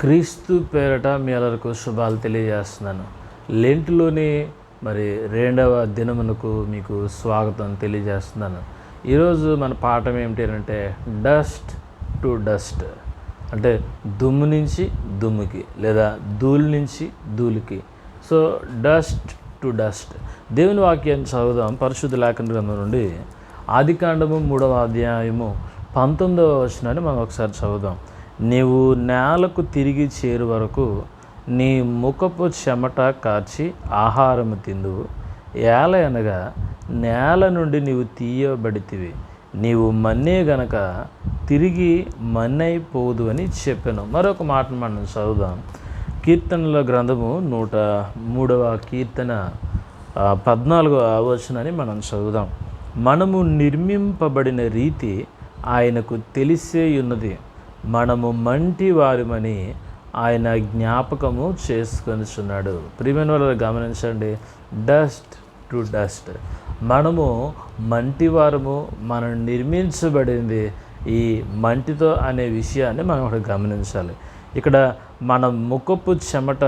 క్రీస్తు పేరట మీ అందరికి శుభాలు తెలియజేస్తున్నాను. లెంట్లోని మరి రెండవ దినమునకు మీకు స్వాగతం తెలియజేస్తున్నాను. ఈరోజు మన పాఠం ఏమిటి అంటే డస్ట్ టు డస్ట్. అంటే దుమ్ము నుంచి దుమ్ముకి లేదా ధూళి నుంచి ధూళికి. So dust to dust. దేవుని వాక్యాన్ని చదువుదాం. పరిశుద్ధ లేఖన గ్రంథం నుండి ఆదికాండము మూడవ అధ్యాయము పంతొమ్మిదవ వచనాన్ని మనం ఒకసారి చదువుదాం. నీవు నేలకు తిరిగి చేరు వరకు నీ ముఖపు చెమట కార్చి ఆహారము తిందువు ఏల అనగా నేల నుండి నీవు తీయబడితివి. నీవు మన్నే గనక తిరిగి మన్నైపోదు అని చెప్పాను. మరొక మాట మనం చదువుదాం. కీర్తనల గ్రంథము నూట మూడవ కీర్తన పద్నాలుగో పద్నాలుగవ మనం చదువుదాం. మనము నిర్మింపబడిన రీతి ఆయనకు తెలిసే ఉన్నది. మనము మంటి వారిమని ఆయన జ్ఞాపకము చేసుకొనిచున్నాడు. ప్రియమైన వాళ్ళు గమనించండి. డస్ట్ టు డస్ట్ మనము మంటి వారము మనం నిర్మించబడింది ఈ మంటితో అనే విషయాన్ని మనం ఇక్కడ గమనించాలి. ఇక్కడ మన ముఖపు చెమట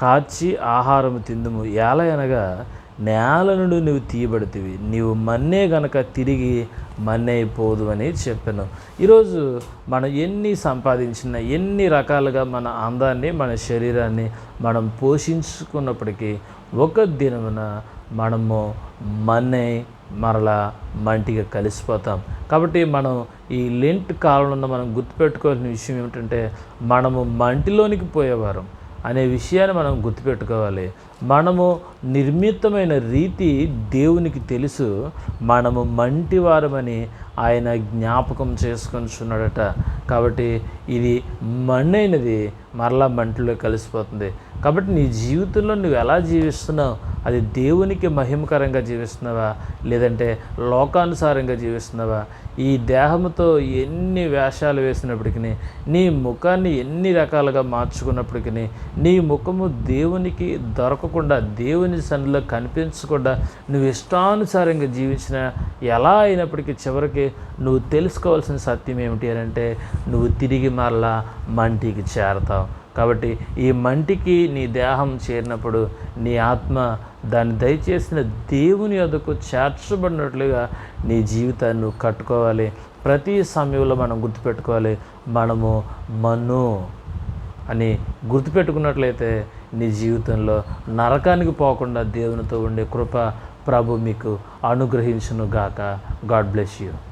కాచి ఆహారం తిందుము. ఎలా అనగా నేల నుండి నువ్వు తీయబడితివి. నీవు మన్నే గనక తిరిగి మన్నే అని చెప్పాను. ఈరోజు మనం ఎన్ని సంపాదించిన ఎన్ని రకాలుగా మన అందాన్ని మన శరీరాన్ని మనం పోషించుకున్నప్పటికీ ఒక దినమున మనము మన్నే మరలా మంటిగా కలిసిపోతాం. కాబట్టి మనం ఈ లెంట్ కాలంలో మనం గుర్తుపెట్టుకోవాల్సిన విషయం ఏమిటంటే మనము మంటిలోనికి పోయేవారం. అనే విషయాన్ని మనం గుర్తుపెట్టుకోవాలి. మనము నిర్మితమైన రీతి దేవునికి తెలుసు. మనము మంటివారమని ఆయన జ్ఞాపకం చేసుకొనిచున్నాడట. కాబట్టి ఇది మన్నైనది మరలా మంటిలో కలిసిపోతుంది. కాబట్టి నీ జీవితంలో నువ్వు ఎలా జీవిస్తున్నావు? అది దేవునికి మహిమకరంగా జీవిస్తున్నావా? లేదంటే లోకానుసారంగా జీవిస్తున్నావా? ఈ దేహంతో ఎన్ని వేషాలు వేసినప్పటికీ నీ ముఖాన్ని ఎన్ని రకాలుగా మార్చుకున్నప్పటికీ నీ ముఖము దేవునికి దొరకకుండా దేవుని సన్నిలో కనిపించకుండా నువ్వు ఇష్టానుసారంగా జీవించిన ఎలా అయినప్పటికీ చివరికి నువ్వు తెలుసుకోవాల్సిన సత్యం ఏమిటి అని అంటే నువ్వు తిరిగి మరలా మంటికి చేరతావు. కాబట్టి ఈ మంటికి నీ దేహం చేరినప్పుడు నీ ఆత్మ దాన్ని దయచేసిన దేవుని యొద్దకు చేర్చబడినట్లుగా నీ జీవితాన్ని నువ్వు కట్టుకోవాలి. ప్రతి సమయంలో మనం గుర్తుపెట్టుకోవాలి మనము మన్ను అని గుర్తుపెట్టుకున్నట్లయితే నీ జీవితంలో నరకానికి పోకుండా దేవునితో ఉండే కృప ప్రభు మీకు అనుగ్రహించును గాక గాడ్ బ్లెస్ యూ.